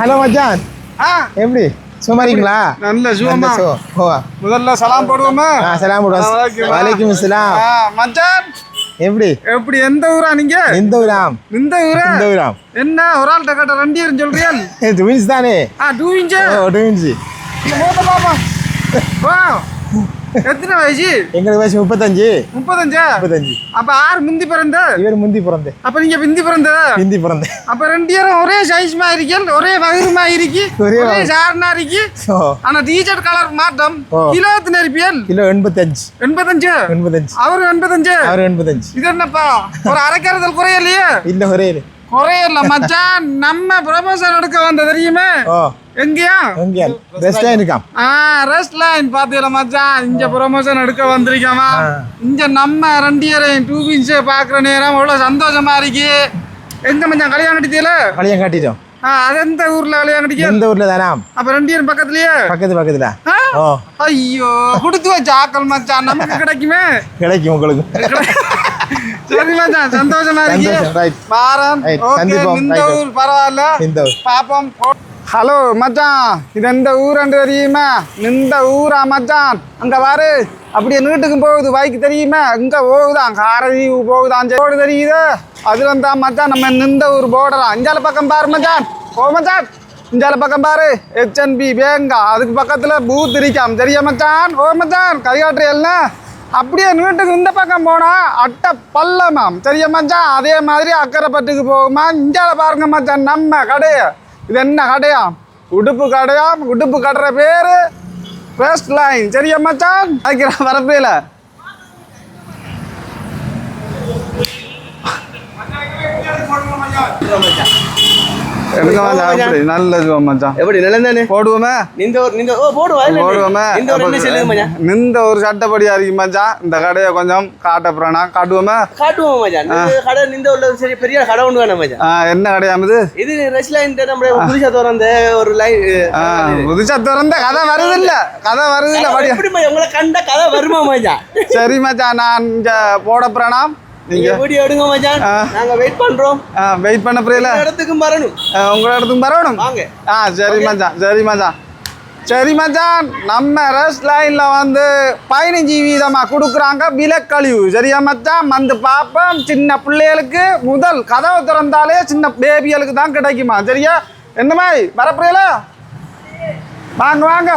Hello மச்சான். ஆ. எப்படி? சுமாரிங்களா நல்ல சுகமா முதல்ல சலாம் போடுவோமா? ஆ சலாம் வலைக்கும் வலைக்கும் ஆ, மச்சான். எப்படி? எப்படி? எந்த ஊரா நீங்க? எந்த ஊராம் இந்த ஊரா? எந்த ஊராம் என்ன? ஒரு ஆள்கிட்ட கேட்ட ரெண்டியர் சொல்றியா ட்வின்ஸ் தானே? ஆ டூ ஓ ட்வின்ஸ் மூத்த பாப்பா. வா. எத்தனை வயசு? எங்களுக்கு வயசு முப்பத்தஞ்சு. முப்பத்தஞ்சா? முப்பத்தஞ்சு. அப்ப ஆறு முந்தி பிறந்த? இவர் முந்தி பிறந்து. அப்ப நீங்க பிந்தி பிறந்த ஹிந்தி பிறந்தேன் அப்ப ரெண்டு பேரும் ஒரே சைஸ் இருக்கீங்க ஒரே வகுருமா இருக்கி ஒரே சாரணா இருக்கி ஆனா டீஷர்ட் கலர் ஓ. கிலோ எத்தனை இருப்பியல் கிலோ எண்பத்தஞ்சு. எண்பத்தஞ்சு? எண்பத்தஞ்சு. அவரு எண்பத்தஞ்சு? அவர் எண்பத்தஞ்சு. இது என்னப்பா? ஒரு அரைக்கறதல் குறையலையே? இல்லை இது. குறையல மச்சான் நம்ம ப்ரொமோஷன் எடுக்க வந்த தெரியுமே? ஓ எங்கேயா? எங்கே ரெஸ்டாக இருக்காம் ஆ ரெஸ்ட் லைன் பாத்தீங்களா மச்சான்? இங்க ப்ரொமோஷன் எடுக்க வந்திருக்கோமா. இங்க நம்ம ரெண்டு பேரையும் டூ பீன்ஸ் பாக்குற நேரம் அவ்வளவு சந்தோஷமா இருக்கு. எங்க மச்சான் கல்யாணம் கட்டியல கல்யாணம் காட்டிட்டோம். ஆ அது எந்த ஊர்ல கல்யாணம் கட்டிக்க? எந்த ஊரில் தானாம் அப்ப ரெண்டு பேரும் பக்கத்துலயே? பக்கத்து பக்கத்தில் ஐயோ கொடுத்து வச்ச ஆக்கள் மச்சான் நமக்கு கிடைக்குமே? கிடைக்கும் உங்களுக்கு. பாப்போம். ஹலோ மச்சான். இது எந்த ஊரண்டு தெரியுமா? இந்த ஊரா மச்சான்? அங்க பாரு அப்படியே நீட்டுக்கு போகுது பைக் தெரியுமா? இங்க போகுதான் காரதீவு போகுதான். போடு தெரியுது? அதுல இருந்தா மச்சான் நம்ம நின்ற ஊர் போடுறான் இஞ்சால பக்கம் பாரு மச்சான். ஓ மச்சான். இஞ்சால பக்கம் பாரு. ஹெச்என்பி பேங்கா அதுக்கு பக்கத்துல பூத் இருக்காம். சரியா மச்சான்? ஓ மச்சான். கைகாட்டுறியல்னா அப்படியே நீட்டுக்கு இந்த பக்கம் போனா அட்டை பள்ளமாம் சரியா மச்சான் அதே மாதிரி அக்கரைப்பட்டுக்கு போகுமா? இஞ்சால பாருங்க மச்சான் நம்ம கடையை இது என்ன கடையா? உடுப்பு கடையா? உடுப்பு கட்டுற பேரு ஃபர்ஸ்ட் லைன் சரியா மச்சான் அதுக்கு வரப்பேல மச்சான். நல்லது மச்சான். எப்படி நிலந்தானே போடுவோமே? நிந்த ஒரு நிந்த ஓ போடுவோமே. நிந்த ஒரு மச்சான்? இருக்கு மச்சான். இந்த கடையை கொஞ்சம் காட்டப்புறனா காட்டுவோமே? காட்டுவோம் மச்சான். இந்த கடை உள்ள சரி பெரிய கடை ஒன்று வேணும் மச்சான். என்ன கடையாமது இது ரெஸ்ட்ல இந்த நம்ம புதுசா திறந்த ஒரு லைன் புதுசா திறந்த கதை வருது இல்ல கதை வருது இல்ல படியா. எப்படி மச்சான்? உங்களை கண்ட கதை வருமா மச்சான்? சரி மச்சான் நான் இங்க போட பிரணாம் நீங்க? வீடியோ எடுங்க மச்சான்? ஆ. நாங்க வெயிட் பண்றோம். வெயிட் பண்ண புரியல. இடத்துக்கும் வரணும். உங்களோட இடத்துக்கு வரணும்? வாங்க. ஆ சரி மச்சான் சரி மச்சான். சரி மச்சான் நம்ம ரெஸ்ட் லைன்ல வந்து பதினஞ்சு வீதமாக கொடுக்குறாங்க விலக்கழிவு. சரியா மச்சான்? வந்து பார்ப்போம். சின்ன பிள்ளைகளுக்கு முதல் கதவை திறந்தாலே சின்ன பேபிகளுக்கு தான் கிடைக்குமா? சரியா? என்ன மாதிரி வரப்புரியல வாங்க வாங்க.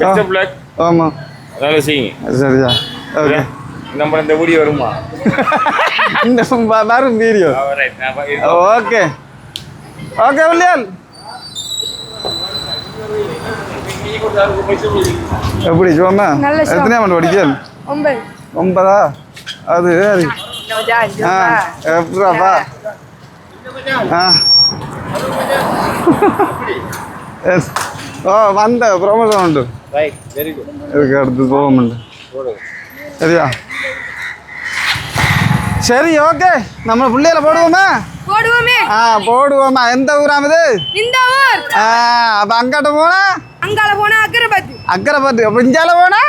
பெஸ்ட் பிளாக் ஆமாம் வேலை செய்யுங்க. சரியா ஓகே நம்ம இந்த வீடியோ வருமா? இந்த வரும் வீடியோ. ஓகே ஓகே வில்லியல் எப்படி சும்மா சுகம். எத்தனை மணி படிக்கல் ஒன்பது. அது சரி. ஆ எப்படாப்பா ஆ. Yes. ஓ வந்த ப்ரொமோஷன் உண்டு. இதுக்கு அடுத்து போகமுண்டு சரியா சரி ஓகே நம்ம பிள்ளையில போடுவோமா போடுவோமே ஆ போடுவோமா எந்த ஊராமது இந்த ஊர் ஆ அப்போ அங்கிட்ட போனா அங்கால போனா அக்கரைபத்து அக்கரைப்பட்டு அப்போ இஞ்சால போனா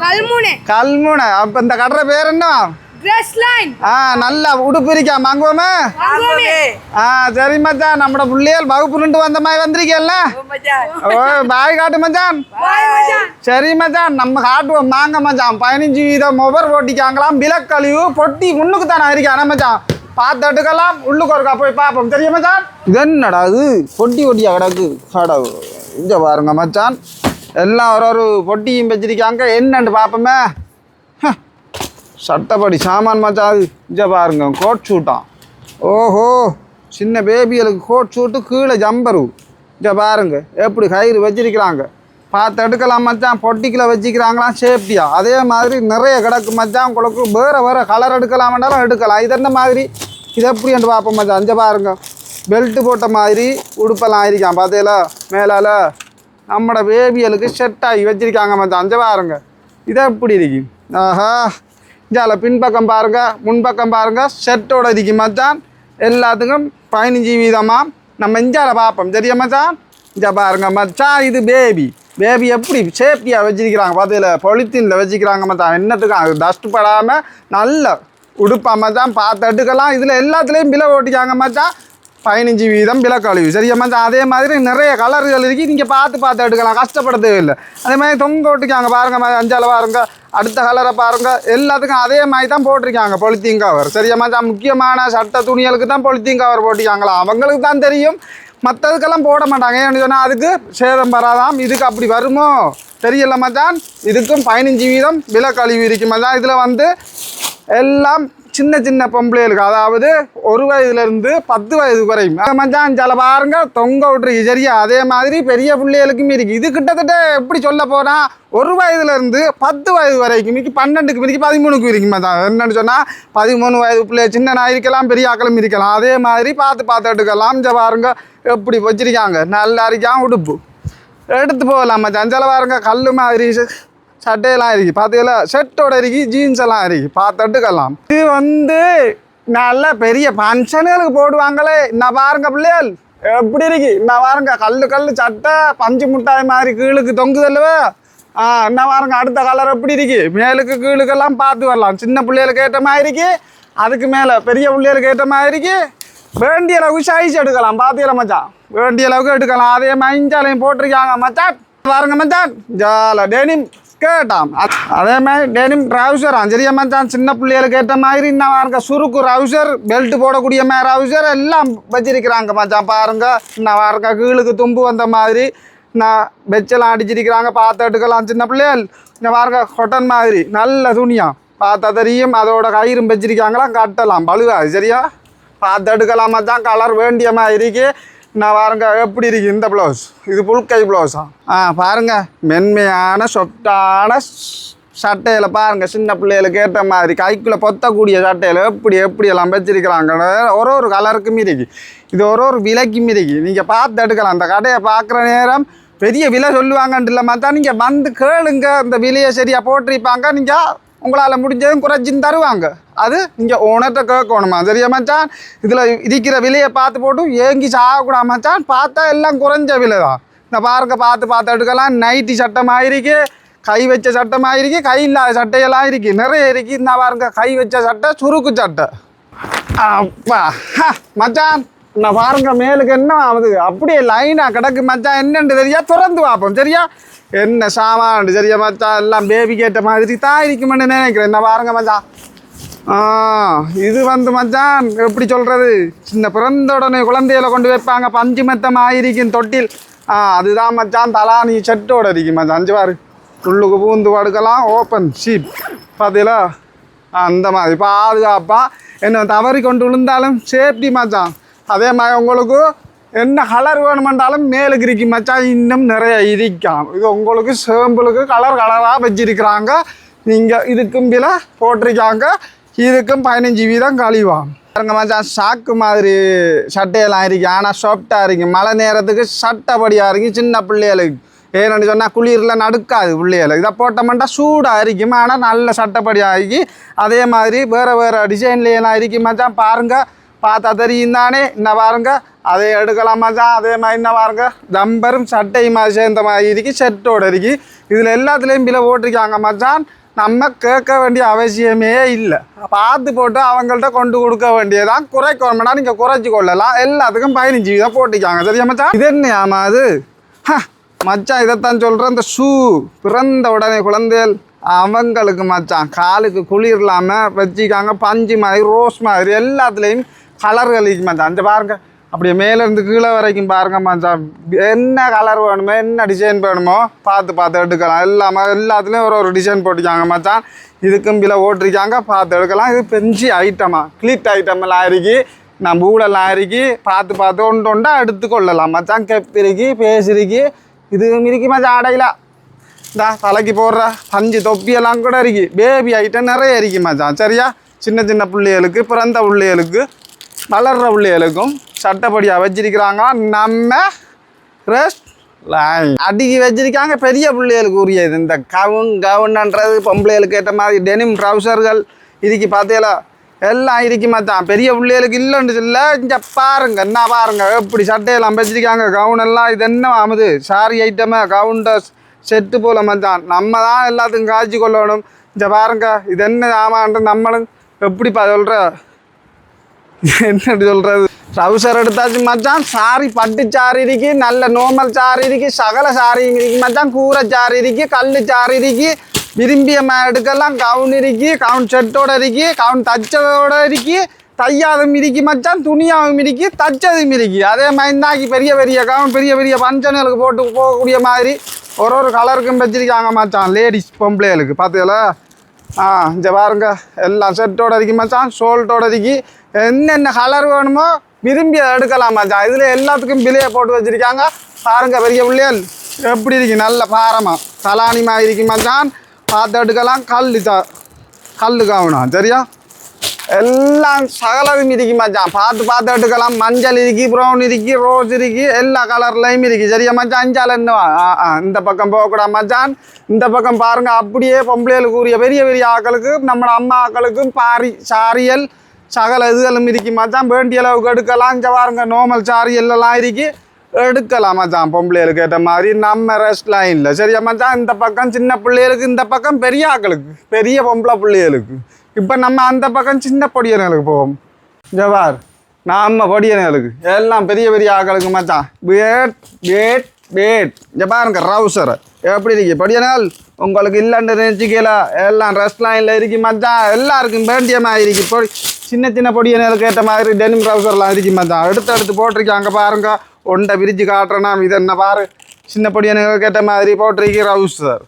கல்முனை கல்முனை அப்போ இந்த கடற பேர் என்ன கிரஸ் லைன் ஆ நல்லா உடுப்பு இருக்கா வாங்குவோமே ஆ சரி மச்சான் நம்ம பிள்ளைகள் வகுப்புலுண்டு வந்த மாதிரி வந்திருக்கேல்ல ஓ பாய் காட்டு மச்சான். சரி மச்சான் நம்ம காட்டுவோம் வாங்க மச்சான். பதினஞ்சு வீதம் மொபைல் போட்டிக்காங்களாம் விலக்கழிவு பொட்டி முன்னுக்கு தானே இருக்கானே மச்சான்? பார்த்து எடுக்கலாம் உள்ளுக்கு ஒருக்கா போய் பார்ப்போம். தெரியும் மச்சான்? இது என்னடா அது பொட்டி பொட்டியா கிடக்கு? கடவு இங்க பாருங்க மச்சான். எல்லாம் ஒரு ஒரு பொட்டியும் வச்சிருக்காங்க. என்னன்னு பார்ப்போமே. சட்டப்படி சாமான் மச்சா அது. பாருங்க கோட் ஷூட்டான் ஓஹோ சின்ன பேபிகளுக்கு கோட் ஷூட்டு கீழே ஜம்பரு இங்கே பாருங்க எப்படி கயிறு வச்சிருக்கிறாங்க. பார்த்து எடுக்கலாம் மச்சான் பொட்டிக்கில் வச்சுக்கிறாங்களாம் சேஃப்டியா அதே மாதிரி நிறைய கிடக்கு மச்சான் உங்களுக்கு வேறு வேறு கலர் எடுக்கலாம் வேண்டாலும் எடுக்கலாம். இது என்ன மாதிரி? இது எப்படி என்று பார்ப்போம் மச்சான். இங்கே பாருங்க பெல்ட்டு போட்ட மாதிரி உடுப்பெல்லாம் ஆயிருக்கான் பார்த்தீங்களா மேலால் நம்மளோட பேபிகளுக்கு செட் ஆகி வச்சிருக்காங்க மச்சான். அஞ்சு பாருங்க இது எப்படி இருக்கு? ஆஹா இஞ்சால பின்பக்கம் பாருங்க முன்பக்கம் பாருங்க செட்டோட இதுக்கு மச்சான் எல்லாத்துக்கும் பதினஞ்சு வீதமாக நம்ம இஞ்சால பார்ப்போம். சரியா மச்சான்? இங்கே பாருங்க மச்சான் இது பேபி பேபி எப்படி சேஃப்டியாக வச்சிருக்கிறாங்க? பார்த்தீங்களா பொலித்தீனில் வச்சுக்கிறாங்க மச்சான். என்னத்துக்கும் அது டஸ்ட் படாமல் நல்ல உடுப்பா மச்சான். பார்த்து எடுக்கலாம். இதில் எல்லாத்துலேயும் பிளவு ஓட்டிக்காங்க மச்சான். பதினஞ்சு வீதம் விலக்கழிவு. சரியா? மச்சான் அதே மாதிரி நிறைய கலர்கள் இருக்குது நீங்கள் பார்த்து பார்த்து எடுக்கலாம். கஷ்டப்பட தேவையில்லை அதே மாதிரி தொங்க விட்டுக்காங்க பாருங்க ம- அஞ்சால பாருங்க. அடுத்த கலரை பாருங்க. எல்லாத்துக்கும் அதே மாதிரி தான் போட்டிருக்காங்க பொலித்தீன் கவர் சரியா? மச்சான் முக்கியமான சட்ட துணிகளுக்கு தான் பொலித்தீன் கவர் போட்டிருக்காங்களா? அவங்களுக்கு தான் தெரியும். மற்றதுக்கெல்லாம் போட மாட்டாங்க. ஏன்னு சொன்னால் அதுக்கு சேதம் வராதாம். இதுக்கு அப்படி வருமோ? தெரியல தான் இதுக்கும் பதினஞ்சு வீதம் விலக்கழிவு இருக்குமா இருக்கு இதில் வந்து எல்லாம் சின்ன சின்ன பொம்பளைகளுக்கு. அதாவது ஒரு வயதுலேருந்து பத்து வயது குறையும் மச்சான் சில பாருங்க தொங்க விட்டுருக்கு சரியா? அதே மாதிரி பெரிய பிள்ளைகளுக்கும் இருக்குது இது கிட்டத்தட்ட எப்படி சொல்ல போனால் ஒரு வயதுலேருந்து பத்து வயது வரைக்கும் இன்னைக்கு பன்னெண்டுக்கு மிதிக்கு பதிமூணுக்கு இருக்குமா மச்சான். என்னென்னு சொன்னால் பதிமூணு வயது பிள்ளை சின்ன நான் இருக்கலாம் பெரிய ஆக்களும் இருக்கலாம். அதே மாதிரி பார்த்து பார்த்து எடுக்கலாம். இந்த பாருங்க எப்படி வச்சிருக்காங்க. நல்லா இருக்கான் உடுப்பு. எடுத்து போகலாம் மச்சான். சில பாருங்க கல் மாதிரி சட்டையெல்லாம் இருக்கு பார்த்தீங்களா ஷர்ட்டோட இருக்கு ஜீன்ஸ் எல்லாம் இருக்கு பார்த்துட்டுக்கலாம். இது வந்து நல்ல பெரிய ஃபங்க்ஷனுகளுக்கு போடுவாங்களே. நான் பாருங்க பிள்ளைகள். எப்படி இருக்கு நான் பாருங்க கல் கல் சட்டை பஞ்சு முட்டாய் மாதிரி கீழுக்கு தொங்குதல்லவா? ஆ என்ன பாருங்க அடுத்த கலர் எப்படி இருக்கு மேலுக்கு கீழுக்கெல்லாம் பார்த்து வரலாம். சின்ன பிள்ளைகளுக்கு ஏற்ற மாதிரி இருக்கு அதுக்கு மேலே பெரிய பிள்ளைகளுக்கு ஏற்ற மாதிரி இருக்கு வேண்டிய அளவுக்கு சைஸ் எடுக்கலாம். பாத்தியல மச்சான் வேண்டிய அளவுக்கு எடுக்கலாம். அதே மஞ்சாலையும் போட்டிருக்காங்க மச்சான். பாருங்க மச்சான். ஜால டெனிம். கேட்டாம் அதே மாதிரி டெனிம் ட்ரவுசர் சரியா மச்சான் சின்ன பிள்ளைகளுக்கு ஏற்ற மாதிரி இன்னும் பாருங்க சுருக்கு ரவுசர் பெல்ட் போடக்கூடிய மாதிரி ரவுசர் எல்லாம் வச்சிருக்கிறாங்க மச்சான் பாருங்க இன்னும் பாருங்க கீழுக்கு தும்பு வந்த மாதிரி நான் வெச்செல்லாம் அடிச்சிருக்கிறாங்க பார்த்து எடுக்கலாம் சின்ன பிள்ளைகள் இன்னும் பாருங்க கொட்டன் மாதிரி நல்ல துணியா பார்த்தா தெரியும் அதோட கயிறும் வச்சிருக்காங்களாம் கட்டலாம் பழுவாது சரியா பார்த்து எடுக்கலாம் மச்சான் கலர் வேண்டிய மாதிரி நான் பாருங்க எப்படி இருக்கு இந்த ப்ளவுஸ் இது புல்கை ப்ளவுஸா ஆ? பாருங்க மென்மையான சொட்டான சட்டையில் பாருங்க சின்ன பிள்ளைகளுக்கு ஏற்ற மாதிரி கைக்குள்ளே பொத்தக்கூடிய சட்டையில் எப்படி எப்படி எல்லாம் வச்சிருக்கிறாங்க. ஒரு ஒரு கலருக்கும் இருக்கு. இது ஒரு ஒரு விலைக்கும் இருக்கு. நீங்கள் பார்த்து எடுக்கலாம். அந்த கடையை பார்க்குற நேரம் பெரிய விலை சொல்லுவாங்கன்ட்டு இல்லை தான் நீங்கள் வந்து கேளுங்க. இந்த விலையை சரியாக போட்டிருப்பாங்க. நீங்கள் உங்களால் முடிஞ்சதும் குறைச்சின்னு தருவாங்க. அது நீங்கள் ஓனர்கிட்ட கேட்கணுமா. சரியா மச்சான்? இதில் இருக்கிற விலையை பார்த்து போட்டு ஏங்கி சாகக்கூடாது மச்சான். பார்த்தா எல்லாம் குறைஞ்ச விலை தான். இந்த பாருங்க பார்த்து பார்த்து எடுக்கலாம். நைட்டி சட்டமாக இருக்கு கை வச்ச சட்டமாக இருக்கு கை இல்லாத சட்டையெல்லாம் இருக்கு. நிறைய இருக்கு. இந்த பாருங்க கை வச்ச சட்டை சுருக்கு சட்டை. அப்பா மச்சான் நான் பாருங்க மேலுக்கு என்ன ஆகுது? அப்படியே லைனாக கிடக்கு மச்சான். என்னென்று தெரியா? திறந்து பார்ப்போம். சரியா? என்ன சாமான் சரியா மச்சான் எல்லாம் பேபி கேட்ட மாதிரி தான் இருக்குமென்னு நினைக்கிறேன் என்ன பாருங்க மச்சான் ஆ இது வந்து மச்சான் எப்படி சொல்றது சின்ன பிறந்த உடனே குழந்தையில கொண்டு வைப்பாங்க பஞ்சு மெத்தமாக இருக்கும் தொட்டில் ஆ அதுதான் மச்சான் தலா நீ செட்டோட இருக்கு மச்சான் அஞ்சு பாரு உள்ளுக்கு பூந்து படுக்கலாம் ஓப்பன் ஷீப் பார்த்தீங்களா அந்த மாதிரி பாதுகாப்பாக என்ன தவறி கொண்டு விழுந்தாலும் சேஃப்டி மச்சான் அதே மாதிரி உங்களுக்கு என்ன கலர் வேணுமென்றாலும் மேலுக்கு இருக்கு மச்சான் இன்னும் நிறைய இருக்காம் இது உங்களுக்கு சேம்பிளுக்கு கலர் கலராக வச்சிருக்கிறாங்க. நீங்கள் இதுக்கும் விலை போட்டிருக்காங்க. இதுக்கும் பதினஞ்சு வீதம் கழிவாம் பாருங்க மச்சான் சாக்கு மாதிரி சட்டையெல்லாம் இருக்கு. ஆனால் சாஃப்டாக இருக்கு. மழை நேரத்துக்கு சட்டைப்படியாக இருக்கு. சின்ன பிள்ளைகளுக்கு. ஏன்னு சொன்னால் குளிரில் நடுக்காது பிள்ளைகளை இதை போட்டோம்னா சூடாக இருக்கும். ஆனால் நல்ல சட்டப்படியாக ஆகி அதே மாதிரி வேறு வேறு டிசைன்லேயெல்லாம் இருக்கு மச்சான் பாருங்கள் பார்த்தா தெரியும் தானே? என்ன பாருங்க. அதை எடுக்கலாம் மச்சான் அதே மாதிரி என்ன பாருங்க. ஜம்பரும் சட்டையும் மாதிரி சேர்ந்த மாதிரி இருக்கு செட்டோட இருக்கு. இதில் எல்லாத்துலேயும் விலை போட்டிருக்காங்க மச்சான். நம்ம கேட்க வேண்டிய அவசியமே இல்லை. பார்த்து போட்டு அவங்கள்ட்ட கொண்டு கொடுக்க வேண்டியதான் குறைக்கணும்னா நீங்கள் குறைச்சி கொள்ளலாம். எல்லாத்துக்கும் பதினஞ்சு வீதம் போட்டிருக்காங்க. சரியா மச்சான்? இது என்ன ஆமா அது? ஹ, மச்சான் இதைத்தான் சொல்கிறேன் இந்த ஷூ பிறந்த உடனே குழந்தைகள் அவங்களுக்கு மச்சான் காலுக்கு குளிர் இல்லாமல் வச்சுக்காங்க பஞ்சு மாதிரி ரோஸ் மாதிரி எல்லாத்துலேயும் கலர் இருக்கு மச்சான். அந்த பாருங்க. அப்படியே மேலேருந்து கீழே வரைக்கும் பாருங்க மச்சான். என்ன கலர் வேணுமோ என்ன டிசைன் வேணுமோ பார்த்து பார்த்து எடுக்கலாம். எல்லாமே எல்லாத்துலேயும் ஒரு ஒரு டிசைன் போட்டிருக்காங்க மச்சான். இதுக்கும் பில ஓட்டிருக்காங்க பார்த்து எடுக்கலாம். இது பெஞ்சி ஐட்டமாக கிளிட் ஐட்டமெல்லாம் இருக்கு நம்ம ஊழலாம் இருக்கு பார்த்து பார்த்து ஒன்று ஒன்றா எடுத்துக்கொள்ளலாம் மச்சான். கெப் இருக்கு பேசிருக்கு இதுவும் இருக்கு மச்சான் அடையில இந்தா தலைக்கு போடுற. பஞ்சு தொப்பியெல்லாம் கூட இருக்கு பேபி ஐட்டம் நிறைய இருக்கு மச்சான். சரியா? சின்ன சின்ன பிள்ளைகளுக்கு பிறந்த பிள்ளைகளுக்கு வளர்ற பிள்ளைகளுக்கும் சட்டப்படியாக வச்சிருக்கிறாங்க. நம்ம ரெஸ்ட் அடிக்கி வச்சிருக்காங்க பெரிய பிள்ளைகளுக்கு உரியது இந்த கவுன் கவுன்ன்றது பொம்பளைகளுக்கு ஏற்ற மாதிரி டெனிம் ட்ரௌசர்கள் இதுக்கு பார்த்தீங்களா எல்லாம் இருக்கு மச்சான். பெரிய பிள்ளைகளுக்கு இல்லைன்னு சொல்ல இங்கே பாருங்க என்ன பாருங்க எப்படி சட்டையெல்லாம் வச்சிருக்காங்க கவுன் எல்லாம் இது என்ன ஆகுது? சாரி ஐட்டமாக கவுண்ட செட்டு போல மச்சான். நம்ம தான் எல்லாத்துக்கும் காய்ச்சி கொள்ளணும். இந்த பாருங்க இது என்ன ஆமான்ட்டு நம்மளும் எப்படிப்பா சொல்கிற என்ன சொல்றது? ட்ரௌசர் எடுத்தாச்சு மச்சான். சாரி பட்டு சாரி இருக்கு நல்ல நார்மல் சாரி இருக்கு சகல சாரியும் இருக்கு மச்சான். கூரை சாரி இருக்கு கல் சாரி இருக்கு. விரும்பிய ம- எடுக்கலாம் கவுன் இருக்கு கவுன் செட்டோட இருக்கு கவுன் தச்சதோட இருக்கு. தையாதும் இருக்கு மச்சான் துணியாவும் இருக்கு தச்சதும் இருக்கு. அதே மாதிரி தாக்கி பெரிய பெரிய கவுன் பெரிய பெரிய பஞ்சனுகளுக்கு போட்டு போகக்கூடிய மாதிரி ஒரு ஒரு கலருக்கும் வச்சிருக்காங்க மச்சான். லேடிஸ் பொம்பளைகளுக்கு பார்த்தீங்களா ஆ இங்கே பாருங்க. எல்லாம் செட்டோட இருக்கு மச்சான் ஷோல்ட்டோட இருக்கு. என்னென்ன கலர் வேணுமோ விரும்பி எடுக்கலாம் மச்சான். இதில் எல்லாத்துக்கும் விலையை போட்டு வச்சிருக்காங்க. பாருங்க பெரிய பிள்ளைகள் எப்படி இருக்கு? நல்ல பாரமாக தலானிமா இருக்கு மச்சான். பார்த்து எடுக்கலாம். கல் கல் காவணும். சரியா? எல்லாம் சகலதும் இருக்கு மச்சான். பார்த்து பார்த்து எடுக்கலாம். மஞ்சள் இருக்கு ப்ரௌன் இருக்கு ரோஸ் இருக்கு. எல்லா கலர்லையும் இருக்கு. சரியா மச்சான்? அஞ்சால் என்ன? ஆ ஆ இந்த பக்கம் போகக்கூடாது மச்சான். இந்த பக்கம் பாருங்க அப்படியே பொம்பளைகளுக்கு உரிய பெரிய பெரிய ஆக்களுக்கு நம்ம அம்மா ஆக்களுக்கும் பாரி சாரியல் சகல இதுகளும் இருக்கு மச்சான். வேண்டிய அளவுக்கு எடுக்கலாம். இங்கே பாருங்க நார்மல் சாரியல் எல்லாம் இருக்கு. எடுக்கலாம் மச்சான் பொம்பளைகளுக்கு ஏற்ற மாதிரி. நம்ம ரெஸ்ட் லைனில் சரியா மச்சான்? இந்த பக்கம் சின்ன பிள்ளைகளுக்கு இந்த பக்கம் பெரிய ஆக்களுக்கு பெரிய பொம்பளை பிள்ளைகளுக்கு. இப்போ நம்ம அந்த பக்கம் சின்ன பொடியனுக்கு போவோம். ஜவார் நம்ம பொடியனுக்கு எல்லாம் பெரிய பெரிய ஆக்களுக்கு மச்சான். வேட் வேட் வேட் இங்கே பாருங்க ரவுசரை எப்படி இருக்கு? பொடியனால் உங்களுக்கு இல்லைன்னு நினச்சிக்கல. எல்லாம் ரெஸ்ட் லைனில் இருக்கு மச்சான். எல்லாருக்கும் வேண்டிய மாதிரி இருக்கு. பொடி சின்ன சின்ன பொடியனுக்கு ஏற்ற மாதிரி டெனிம் ட்ரௌசர்லாம் இருக்கு மச்சான். எடுத்து எடுத்து போட்டிருக்காங்க பாருங்க. ஒன்றை பிரித்து காட்டுறேன்னா இது என்ன பாரு? சின்ன பொடியனுக்கு ஏற்ற மாதிரி போட்டிருக்கு ட்ரௌசர்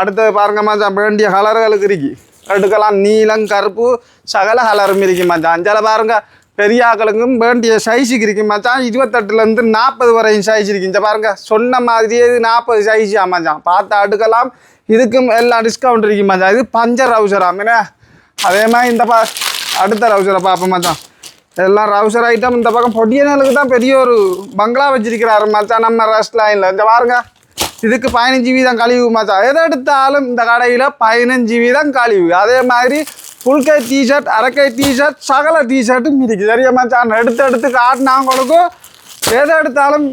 அடுத்தது பாருங்க மச்சான். வேண்டிய கலர்களுக்கு இருக்கு. எடுக்கலாம். நீலம் கருப்பு சகல கலரும் இருக்கு மச்சான். அஞ்சால பாருங்க. பெரிய ஆக்களுக்கும் வேண்டிய சைஸுக்கு இருக்கு மச்சான். இருபத்தெட்டுலேருந்து நாற்பது வரையும் சைஸ் இருக்கு. இந்த பாருங்க. சொன்ன மாதிரியே இது நாற்பது சைஸ் ஆமாச்சான் பார்த்து அடுக்கலாம். இதுக்கும் எல்லாம் டிஸ்கவுண்ட் இருக்கு மச்சான். இது பஞ்சர் ரவுசராம் என்ன அதே மாதிரி இந்த பா அடுத்த ரவுசரை பார்ப்போம் மச்சான். எல்லாம் ரவுசர் ஐட்டம் இந்த பக்கம் பொடியனலுக்கு தான் பெரிய ஒரு பங்களா வச்சிருக்கிறாரு மச்சான் நம்ம ரெஸ்ட் லைனில் இந்த பாருங்க. இதுக்கு பதினஞ்சு வீதம் கழிவு மச்சான். எதை எடுத்தாலும் இந்த கடையில் பதினஞ்சு வீதம் கழிவு. அதே மாதிரி ஃபுல் கை டிஷர்ட் அரைக்கை டிஷர்ட் சகல டிஷர்ட்டும் இருக்கு. சரியா மச்சான்? எடுத்து எடுத்து காட்டினாங்களுக்கும் எதை எடுத்தாலும்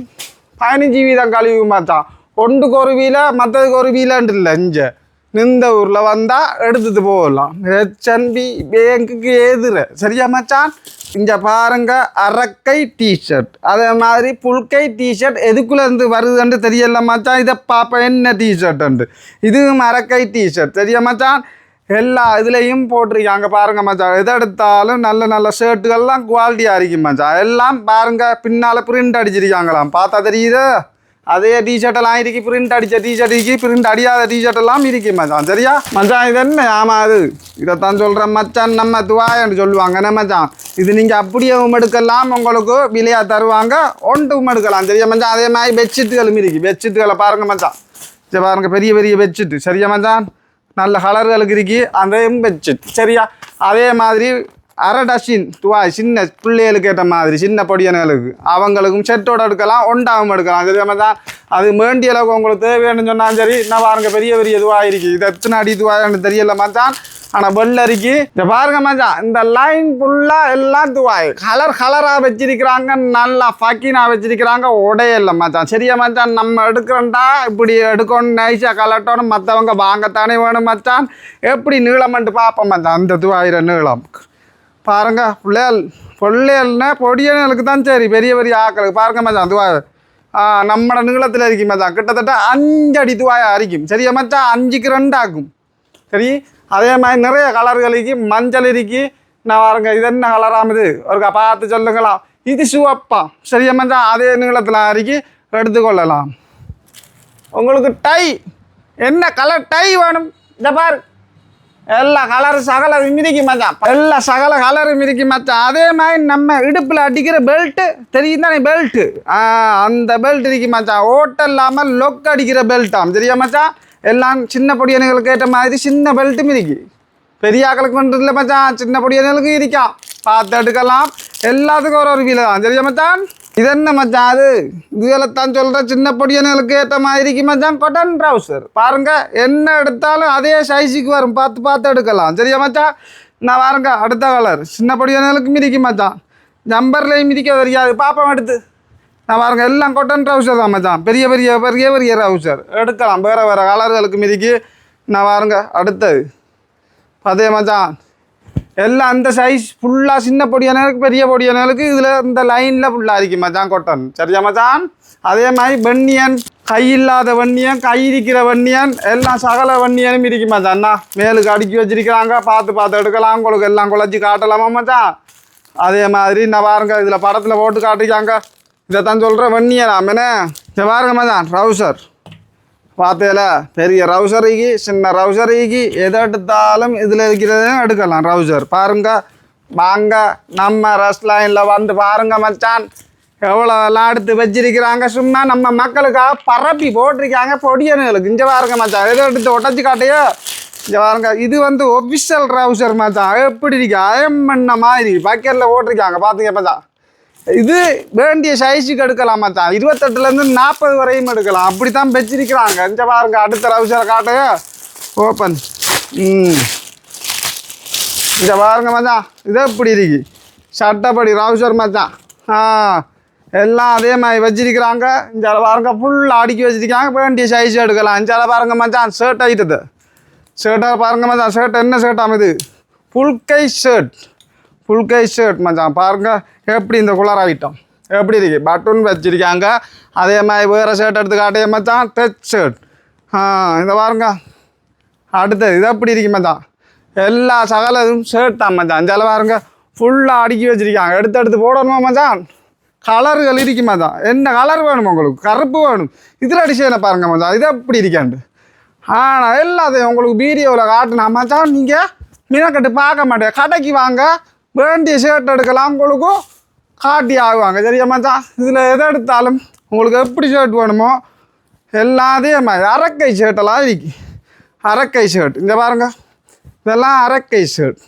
பதினஞ்சு வீதம் கழிவு மச்சான். ஒன்றுக்கு ஒரு வீல மற்றதுக்கு ஒரு வீலன்ட்டு இல்லை இங்கே. நின்ற ஊரில் வந்தால் எடுத்துட்டு போகலாம். ஹெச்என்பி பேங்குக்கு எதிர. சரியா மச்சான்? இங்கே பாருங்க அரக்கை டிஷர்ட் அதே மாதிரி புல்கை டிஷர்ட் எதுக்குள்ளேருந்து வருதுன்ட்டு தெரியல மச்சான். இதை பார்ப்பேன் என்ன டிஷர்ட்டுன்ட்டு இதுவும் அரக்கை டிஷர்ட் சரியா மச்சான்? எல்லா இதுலேயும் போட்டிருக்காங்க பாருங்க மச்சான். எதை எடுத்தாலும் நல்ல நல்ல ஷர்ட்டுகள்லாம் குவாலிட்டியாக இருக்கும் மச்சான். எல்லாம் பாருங்க பின்னால் பிரிண்ட் அடிச்சிருக்காங்களாம். பார்த்தா தெரியுது? அதே டிஷர்ட் எல்லாம் இருக்கு பிரிண்ட் அடிச்ச டிஷர்ட் இருக்கு பிரிண்ட் அடியாத டிஷர்ட் எல்லாம் இருக்கு மச்சான். சரியா? மச்சான் இது என்ன? ஆமா அது. இதைத்தான் சொல்கிறேன் மச்சான் நம்ம துவாயன்னு சொல்லுவாங்க என்ன மச்சான்? இது நீங்கள் அப்படியே உமெடுக்கலாம் உங்களுக்கு விலையாக தருவாங்க ஒன்றும் எடுக்கலாம் சரியா மச்சான்? அதே மாதிரி பெட்ஷீட்டுகளும் இருக்கு. பெட்ஷீட்டுகளை பாருங்க மச்சான். சரி பாருங்க பெரிய பெரிய பெட்ஷீட்டு சரியா மச்சான்? நல்ல கலர்களுக்கு இருக்கு அதையும் பெட்ஷீட் சரியா? அதே மாதிரி அரை டசின் துவாய் சின்ன பிள்ளைகளுக்கு ஏற்ற மாதிரி சின்ன பொடியனுகளுக்கு. அவங்களுக்கும் செட்டோட எடுக்கலாம் ஒண்டாகவும் எடுக்கலாம். தெரியாம தான் அது வேண்டிய அளவுக்கு உங்களுக்கு தேவையானு சொன்னாலும் சரி என்ன பாருங்க பெரிய பெரிய இதுவாக இருக்கு. இது எத்தனை அடி துவாய்னு தெரியல மச்சான். ஆனால் வெள்ளரிக்கு இந்த பாருங்க மச்சான் இந்த லைன் ஃபுல்லாக எல்லாம் துவாய் கலர் கலராக வச்சிருக்கிறாங்க நல்லா ஃபக்கினாக வச்சிருக்கிறாங்க உடையல மச்சான். சரியா மச்சான்? நம்ம எடுக்கிறோம்டா இப்படி எடுக்கணும் நைஸாக கலட்டணும் மற்றவங்க வாங்கத்தானே வேணும் மச்சான். எப்படி நீளம்ன்ட்டு பார்ப்போம் மச்சான் அந்த துவாயிர நீளம். பாருங்க பிள்ளைகள் பிள்ளைகள்னா பொடியனுக்கு தான் சரி பெரிய பெரிய ஆக்களுக்கு. பாருங்க மச்சான் துவா ஆ நம்மட நீளத்தில் இருக்கும் மச்சான். கிட்டத்தட்ட அஞ்சு அடி துவாயா அரிக்கும். சரியா மச்சான்? அஞ்சுக்கு ரெண்டு ஆகும் சரி? அதே மாதிரி நிறைய கலர்களுக்கு மஞ்சள் இருக்கு. நான் பாருங்க இது என்ன கலராமது ஒருக்கா பார்த்து சொல்லுங்களாம். இது சிவப்பா. சரியா மச்சான்? அதே நீளத்தில் அரிக்கி. எடுத்துக்கொள்ளலாம் உங்களுக்கு டை. என்ன கலர் டை வேணும்? இந்த பாரு. எல்லா கலர் சகல மிதிக்கு மச்சான். எல்லா சகல கலர் மிதிக்கு மச்சான். அதே மாதிரி நம்ம இடுப்பில் அடிக்கிற பெல்ட்டு தெரியும் தானே பெல்ட்டு அந்த பெல்ட் இருக்கு மச்சான். ஓட்ட இல்லாமல் லொக் அடிக்கிற பெல்ட்டாம் தெரியா மச்சான்? எல்லாம் சின்ன பொடியனுங்களுக்கு ஏற்ற மாதிரி சின்ன பெல்ட்டும் இருக்கு பெரிய ஆக்களுக்கு ஒன்றும் இல்லை மச்சான். சின்ன பொடியனுக்கு இருக்கான் பார்த்து எடுக்கலாம். எல்லாத்துக்கும் ஒரு ஒரு வீல தான். தெரியா மச்சான்? இது என்ன மச்சான் அது? இதுகளைத்தான் சொல்கிற சின்ன பொடியனுங்களுக்கு ஏற்ற மாதிரி இருக்கு மச்சான் கொட்டன் ட்ரௌசர் பாருங்க என்ன எடுத்தாலும் அதே சைஸுக்கு வரும். பார்த்து பார்த்து எடுக்கலாம். சரியா மச்சான்? நான் பாருங்க அடுத்த கலர் சின்ன பொடியனுக்கு மிதிக்கு மச்சான். ஜம்பர்லேயும் மிதிக்க தெரியாது. பாப்போம் எடுத்து நான் பாருங்க எல்லாம் கொட்டன் ட்ரௌசர் தான் மச்சான். பெரிய பெரிய பெரிய பெரிய ட்ரௌசர் எடுக்கலாம். வேறு வேறு கலர்களுக்கு மிதிக்கு. நான் பாருங்க அடுத்தது. அதே மச்சான். எல்லாம் அந்த சைஸ் ஃபுல்லாக சின்ன பொடியானருக்கு பெரிய பொடியானருக்கு இதில் இந்த லைனில் ஃபுல்லாக இருக்கு மச்சான் கொட்டன் சரியா மச்சான்? அதே மாதிரி வெண்ணியன் கை இல்லாத வன்னியன் கை இருக்கிற வன்னியன் எல்லாம் சகல வன்னியனும் இருக்கு மச்சான். அண்ணா மேலுக்கு அடுக்கி வச்சிருக்கிறாங்க. பார்த்து பார்த்து எடுக்கலாம். உங்களுக்கு எல்லாம் குழச்சி காட்டலாமா மச்சான்? அதே மாதிரி நான் பாருங்க இதில் படத்தில் போட்டு காட்டிக்காங்க இதை தான் சொல்கிறேன் வன்னியன் ஆமேனே இதை பாருங்க மச்சான் ட்ரௌசர் பார்த்தேல பெரிய ரவுசரிக்கு சின்ன ரவுசரிக்கு எதை எடுத்தாலும் இதில் இருக்கிறதையும் எடுக்கலாம் ரவுசர் பாருங்க வாங்க நம்ம ரெஸ்ட் லைனில் வந்து பாருங்க மச்சான். எவ்வளோ எல்லாம் எடுத்து வச்சிருக்கிறாங்க? சும்மா நம்ம மக்களுக்காக பரப்பி போட்டிருக்காங்க பொடியனுகளுக்கு. இங்கே பாருங்க மச்சான் எதை எடுத்து உடச்சி காட்டையோ இங்கே பாருங்க இது வந்து ஒஃபிஷியல் ரவுசர் மச்சான். எப்படி இருக்கு? அயம் பண்ண மாதிரி பக்கெட்டில் போட்டிருக்காங்க. பார்த்தீங்க மச்சான். இது வேண்டிய சைஸுக்கு எடுக்கலாம் மச்சான் இருபத்தெட்டுலேருந்து நாற்பது வரையும் எடுக்கலாம். அப்படி தான் வச்சிருக்கிறாங்க. இந்த பாருங்க அடுத்த ரவுசரை காட்டையோ ஓப்பன் ம். இந்த பாருங்க மச்சான். இது இப்படி இருக்கு? சட்டப்படி ரவுசர் மச்சான். ஆ எல்லாம் அதே மாதிரி வச்சிருக்கிறாங்க. இந்த பாருங்க ஃபுல்லாக அடுக்கி வச்சிருக்காங்க. வேண்டிய சைஸ் எடுக்கலாம். இஞ்சால பாருங்க மச்சான் ஷர்ட் ஆகிட்டது ஷர்ட்டாக பாருங்க மச்சான். ஷர்ட் என்ன ஷர்ட்டாம் இது? ஃபுல் கை ஷர்ட் ஃபுல் கை ஷர்ட் மச்சான். பாருங்கள் எப்படி இந்த குளர் ஐட்டம் எப்படி இருக்கு? பட்டன் வச்சிருக்காங்க. அதே மாதிரி வேறு ஷர்ட் எடுத்து காட்டிய மச்சான். டச் ஷர்ட் ஆ இந்த பாருங்க. அடுத்தது இது எப்படி இருக்கு மச்சான்? எல்லா சகலதும் ஷர்ட் தான் மச்சான். சில பாருங்க ஃபுல்லாக அடுக்கி வச்சிருக்காங்க. எடுத்து எடுத்து போடணுமா மச்சான்? கலர்கள் இருக்கு மச்சான். என்ன கலர் வேணும் உங்களுக்கு? கருப்பு வேணும். இதில் டிசைனை பாருங்க மச்சான். இது எப்படி இருக்காண்டு ஆனால் எல்லாத்தையும் உங்களுக்கு வீடியோவில் காட்டினா மச்சான் நீங்கள் மீனக்கட்டு பார்க்க மாட்டேன் கடைக்கு வாங்க வேண்டிய ஷர்ட் எடுக்கலாம் உங்களுக்கும் காட்டி ஆகுவாங்க. சரியா மச்சான்? இதில் எதை எடுத்தாலும் உங்களுக்கு எப்படி ஷர்ட் வேணுமோ எல்லாத்தையும் மாதிரி. அரக்கை ஷர்ட்டெல்லாம் இருக்கு. அரக்கை ஷர்ட் இங்கே பாருங்க. இதெல்லாம் அரக்கை ஷர்ட்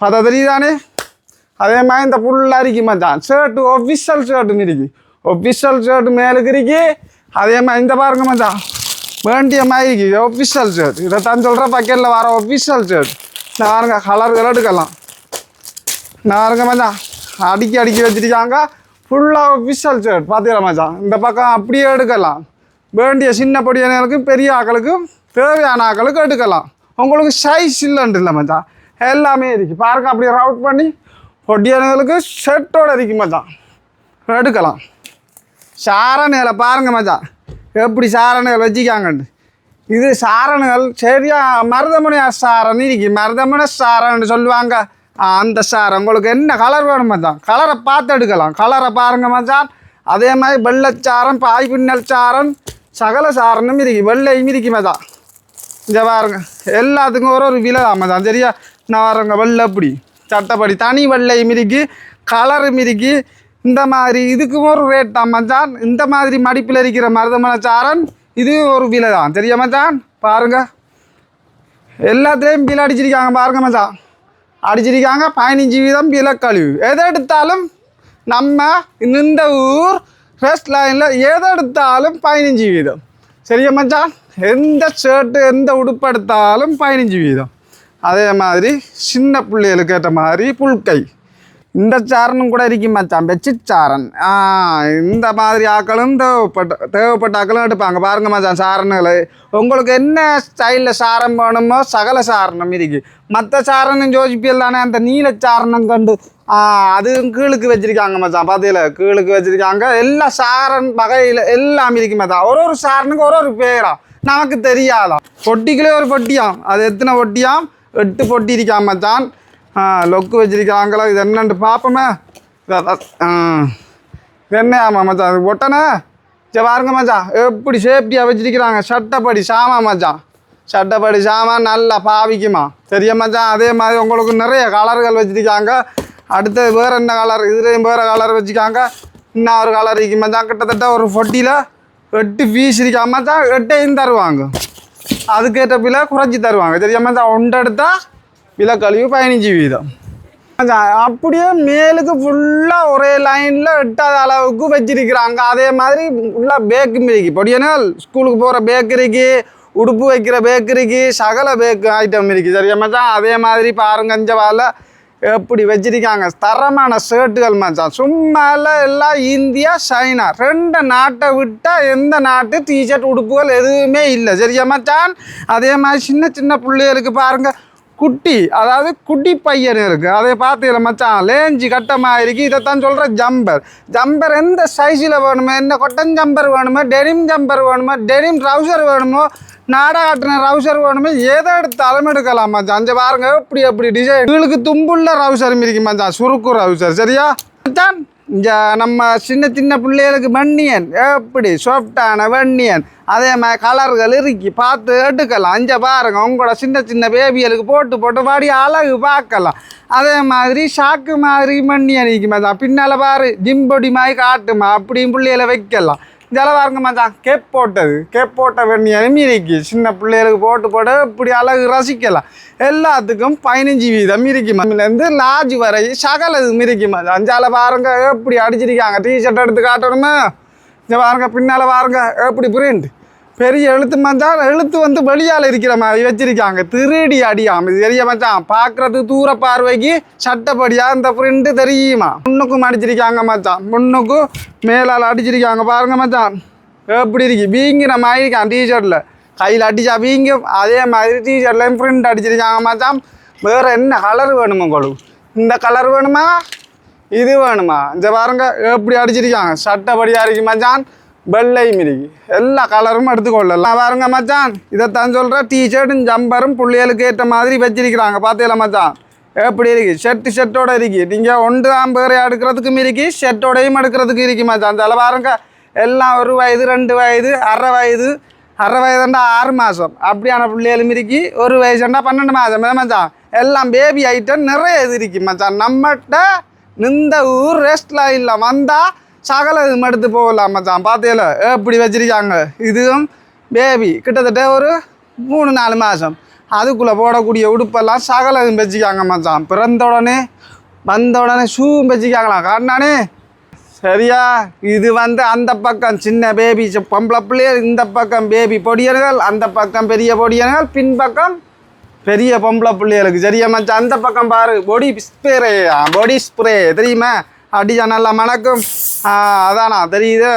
பார்த்தா தெரியுதானே? அதே மாதிரி இந்த ஃபுல்லாக இருக்கு மச்சான். ஷர்ட்டு ஒஃபிஷியல் ஷர்ட்டுன்னு இருக்கு. ஒஃபிஷியல் ஷர்ட் மேலுக்கு இருக்கு. அதே மாதிரி இந்த பாருங்க மச்சான். வேண்டிய மாதிரி இருக்கு. ஒஃபிஷியல் ஷர்ட் இதை தான் சொல்கிற பக்கெட்டில் வர ஒஃபிஷியல் ஷர்ட் இந்த பாருங்க. கலர்கள் எடுக்கலாம். நாருங்க பாருங்க மச்சான் அடுக்கி அடுக்கி வச்சிருக்காங்க. ஃபுல்லாக ஒஃபிஷியல் ஷர்ட் பார்த்துக்கலாம் மச்சான் இந்த பக்கம் அப்படியே எடுக்கலாம். வேண்டிய சின்ன பொடியானங்களுக்கு பெரிய ஆக்களுக்கும் தேவையான ஆக்களுக்கு எடுக்கலாம். உங்களுக்கு சைஸ் இல்லைன்ட்டு இல்லை மச்சான். எல்லாமே இருக்குது பாருங்க அப்படியே ரவுட் பண்ணி பொடியானங்களுக்கு ஷர்ட்டோட இருக்கு மச்சான். எடுக்கலாம். சாரணையில் பாருங்க மச்சான். எப்படி சாரணைகள் வச்சுக்காங்கன்ட்டு இது சாரணுகள் சரியா மருதமணி சாரன் இருக்கு. மருதமனை சாரன்னு சொல்லுவாங்க. அந்த சாரம் உங்களுக்கு என்ன கலர் வேணும் மச்சான்? கலரை பார்த்து எடுக்கலாம். கலரை பாருங்க மச்சான். அதே மாதிரி வெள்ளைச்சாரம் பாய் பின்னல் சாரன் சகல சாரனும் இருக்கு. வெள்ளையும் இருக்கு மச்சான். இங்கே பாருங்க. எல்லாத்துக்கும் ஒரு ஒரு விலை தான் மச்சான். சரியா? நான் வரேங்க வெள்ளை அப்படி சட்டப்படி தனி வெள்ளையும் இருக்கு கலரும் இருக்கு. இந்த மாதிரி இதுக்கும் ஒரு ரேட் தான் மச்சான். இந்த மாதிரி மடிப்பில் இருக்கிற மருதமன சாரன் இது ஒரு விலை தான். சரியா மச்சான்? பாருங்க. எல்லாத்துலேயும் விலை அடிச்சிருக்காங்க. பாருங்க மச்சான். அடிச்சிருக்காங்க பதினஞ்சு வீதம் விலக்கழிவு எதை எடுத்தாலும் நம்ம இந்த ஊர் ஃபர்ஸ்ட் லைனில் எதை எடுத்தாலும் பதினஞ்சு வீதம் சரியா மச்சான் எந்த ஷர்ட்டு எந்த உடுப்பு எடுத்தாலும் பதினஞ்சு வீதம் அதே மாதிரி சின்ன பிள்ளைகளுக்கு ஏற்ற மாதிரி புல்கை இந்த சாரனும் கூட இருக்கு மச்சான். பெட்ஷீட் சாரன். ஆ இந்த மாதிரி ஆக்களும் தேவைப்பட்ட தேவைப்பட்ட ஆக்களும் எடுப்பாங்க. பாருங்க மச்சான் சாரனுகளை. உங்களுக்கு என்ன ஸ்டைலில் சாரம் வேணுமோ சகல சாரணம் இருக்கு. மற்ற சாரனும் ஜோசிப்பியல் தானே அந்த நீல சாரணம் கண்டு ஆ அதுவும் கீழுக்கு வச்சிருக்காங்க மச்சான். பார்த்தீங்களா கீழுக்கு வச்சிருக்காங்க. எல்லா சாரன் வகையில் எல்லாம் இருக்கு மச்சான். ஒரு ஒரு சாரனுக்கு ஒரு ஒரு பேரா? நமக்கு தெரியாதான் பொட்டிக்குள்ளே ஒரு பொட்டியாம் அது எத்தனை பொட்டியாம் எட்டு பொட்டி இருக்கான் மச்சான். ஆ லொக்கு வச்சிருக்காங்களா இது என்னன்ட்டு பார்ப்போமே. இது என்ன ஆமாம் மச்சான் அது ஒட்டனே? சரி பாருங்க மச்சான் எப்படி சேஃப்டியாக வச்சிருக்கிறாங்க. சட்டப்படி சாமான் மச்சான். சட்டப்படி சாமான் நல்லா பாவிக்குமா. சரியா மச்சான் அதே மாதிரி உங்களுக்கு நிறைய கலர்கள் வச்சிருக்காங்க. அடுத்து வேறு என்ன கலர் இதுலேயும் வேறு கலர் வச்சுருக்காங்க. இன்னும் ஒரு கலர் இருக்கு மச்சான் கிட்டத்தட்ட ஒரு பொட்டியில் எட்டு பீஸ் இருக்கா மச்சான்? எட்டையும் தருவாங்க. அதுக்கேற்ற பிள்ளை குறைச்சி தருவாங்க. சரியா மச்சான் ஒன்று எடுத்தால் விலை பதினஞ்சு வீதம். அப்படியே மேலுக்கு ஃபுல்லாக ஒரே லைனில் எட்டாத அளவுக்கு வச்சிருக்கிறாங்க. அதே மாதிரி ஃபுல்லாக பேக்கு இருக்கு. பொடியனால் ஸ்கூலுக்கு போகிற பேக்கரிக்கு உடுப்பு வைக்கிற பேக்கரிக்கு சகல பேக்கு ஐட்டம் இருக்குது சரியா மச்சான்? அதே மாதிரி பாருங்க அஞ்சவால எப்படி வச்சிருக்காங்க. தரமான ஷர்ட்டுகள் மச்சான். சும்மா எல்லாம் எல்லாம் இந்தியா சைனா ரெண்டு நாட்டை விட்டால் எந்த நாட்டு டிஷர்ட் உடுப்புகள் எதுவுமே இல்லை. சரியா மச்சான்? அதே மாதிரி சின்ன சின்ன பிள்ளைகளுக்கு பாருங்கள் குட்டி அதாவது குட்டி பையன் இருக்குது அதை பார்த்தீங்களா மச்சான்? லேஞ்சி கட்டமாக இருக்கு இதைத்தான் சொல்கிற ஜம்பர். ஜம்பர் எந்த சைஸில் வேணுமோ என்ன கொட்டன் ஜம்பர் வேணுமோ டெனிம் ஜம்பர் வேணுமோ டெனிம் ட்ரௌசர் வேணுமோ நாடா காட்டின ரவுசர் வேணுமே எதை எடுத்தாலும் எடுக்கலாம் மச்சான். அஞ்சு பாருங்க எப்படி எப்படி டிசைன் இவளுக்கு தும்புள்ள ரவுசரும் இருக்கு மச்சான். சுருக்கு ரவுசர் சரியா? மச்சான் இந்த நம்ம சின்ன சின்ன பிள்ளைகளுக்கு வன்னியன். எப்படி சாஃப்டான வன்னியன். அதே மாதிரி கலர்கள் இறுக்கி பார்த்து எடுக்கலாம். அஞ்ச பாருங்க உங்களோட சின்ன சின்ன பேபிகளுக்கு போட்டு போட்டு வாடி அழகு பார்க்கலாம். அதே மாதிரி ஷாக்கு மாதிரி மண்ணியன் இருக்கு தான் பின்னால் பாரு ஜிம்பொடி மாதிரி காட்டுமா? அப்படியும் பிள்ளைகளை வைக்கலாம். ஜலவாருங்க பாருங்க மச்சான். கேப் போட்டது. கேப் போட்ட வேண்டிய இருக்கு. சின்ன பிள்ளைகளுக்கு போட்டு போட்டு இப்படி அழகு ரசிக்கலாம். எல்லாத்துக்கும் பதினஞ்சு வீதம் இருக்கு மம்மிலேருந்து லார்ஜ் வரை சகல இது இருக்கு மச்சான். ஜல பாருங்க. எப்படி அடிச்சிருக்காங்க. டிஷர்ட் எடுத்து காட்டணுமா? இந்த பாருங்க. பின்னால் பாருங்க. எப்படி பிரிண்ட் பெரிய எழுத்து மச்சான் எழுத்து வந்து வெளியால் இருக்கிற மாதிரி வச்சிருக்காங்க. திருடி அடியாம இது தெரிய மச்சான் பார்க்கறது தூர பார்வைக்கு சட்டப்படியா இந்த பிரிண்ட்டு தெரியுமா? முன்னுக்கும் அடிச்சிருக்காங்க மச்சான் முன்னுக்கும் மேலால் அடிச்சிருக்காங்க பாருங்க மச்சான் எப்படி இருக்கு? வீங்கிற மாதிரி இருக்கான் டிஷர்ட்டில் கையில் அடிச்சா வீங்கும். அதே மாதிரி டிஷர்ட்லையும் பிரிண்ட் அடிச்சிருக்காங்க மச்சான் வேறு என்ன கலர் வேணுமா உங்களுக்கு? இந்த கலர் வேணுமா? இது வேணுமா? இந்த பாருங்க எப்படி அடிச்சிருக்காங்க? சட்டப்படியாக இருக்கு மச்சான். வெள்ளையும் மிருகி. எல்லா கலரும் எடுத்துக்கொள்ளலாம். பாருங்க மச்சான். இதைத்தான் சொல்கிறேன் டிஷர்ட்டும் ஜம்பரும் பிள்ளைகளுக்கு ஏற்ற மாதிரி வச்சிருக்கிறாங்க. பார்த்தீங்களா மச்சான்? எப்படி இருக்கு? ஷர்ட் ஷர்ட்டோட இருக்கு. நீங்கள் ஒன்று ஆம்பேரை எடுக்கிறதுக்கும் இருக்கு. ஷர்ட்டோடையும் எடுக்கிறதுக்கு இருக்கு மச்சான். அதில் பாருங்க எல்லாம் ஒரு வயது ரெண்டு வயது அரை வயது அரை வயதுண்டா ஆறு மாதம் அப்படியான பிள்ளைகளும் இருக்கு. ஒரு வயசுண்டா பன்னெண்டு மாதம் மச்சான்? எல்லாம் பேபி ஐட்டம் நிறைய இது இருக்கு மச்சான். நம்மகிட்ட இந்த ஊர் ரெஸ்ட்லாம் இல்லை. வந்தால் சகல இது எடுத்து போகலாம் மச்சான் பார்த்தேல எப்படி வச்சிருக்காங்க. இதுவும் பேபி கிட்டத்தட்ட ஒரு மூணு நாலு மாதம் அதுக்குள்ளே போடக்கூடிய உடுப்பெல்லாம் சகல இதுவும் வச்சுக்காங்க மச்சான். பிறந்த உடனே வந்த உடனே ஷூவும் வச்சுக்காங்களாம் காட்டினானே சரியா? இது வந்து அந்த பக்கம் சின்ன பேபி பொம்பளை பிள்ளையர் இந்த பக்கம் பேபி பொடியர்கள் அந்த பக்கம் பெரிய பொடியர்கள் பின்பக்கம் பெரிய பொம்பளை பிள்ளைகளுக்கு. சரியா மச்சான்? அந்த பக்கம் பாரு பொடி ஸ்ப்ரே பொடி ஸ்ப்ரே தெரியுமா? அடி நல்லா மணக்கும். அதானா தெரியுது?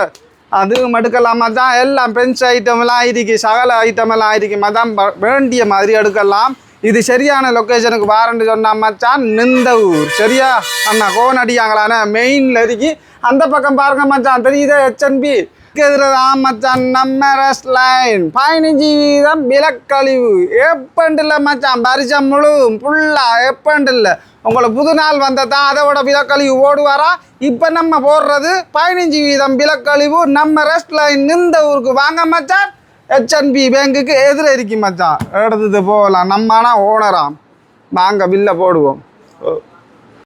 அது மட்டும் இல்லாமல் தான் எல்லாம் பென்ஸ் ஐட்டமெல்லாம் எல்லாம் சகல ஐட்டமெல்லாம் எல்லாம் மதான் வேண்டிய மாதிரி எடுக்கலாம். இது சரியான லொக்கேஷனுக்கு வாரண்டு சொன்னா மச்சான் நிந்த ஊர். சரியா? அண்ணா கோன் அடியாங்களாண்ணே மெயினில் இருக்கு அந்த பக்கம் பாருங்க மச்சான் தெரியுதா ஹெச்என்பி எதிரதான் மச்சான் நம்ம ரெஸ்ட் லைன் பதினஞ்சு வீதம் விலக்கழிவு. எப்பண்டில்ல மச்சான்? பரிசம் முழுவும் ஃபுல்லா எப்பண்டில்ல? உங்களை புது நாள் வந்ததான் அதை விட விலக்கழிவு ஓடுவாரா? இப்போ நம்ம போடுறது பதினஞ்சு வீதம் விலக்கழிவு. நம்ம ரெஸ்ட் லைன் இந்த ஊருக்கு. வாங்க மச்சான். ஹெச்என்பி பேங்குக்கு எதிர இருக்கு மச்சான். எடுத்துட்டு போகலாம். நம்ம ஆனால் ஓனராம் வாங்க பில்லை போடுவோம். ஓ.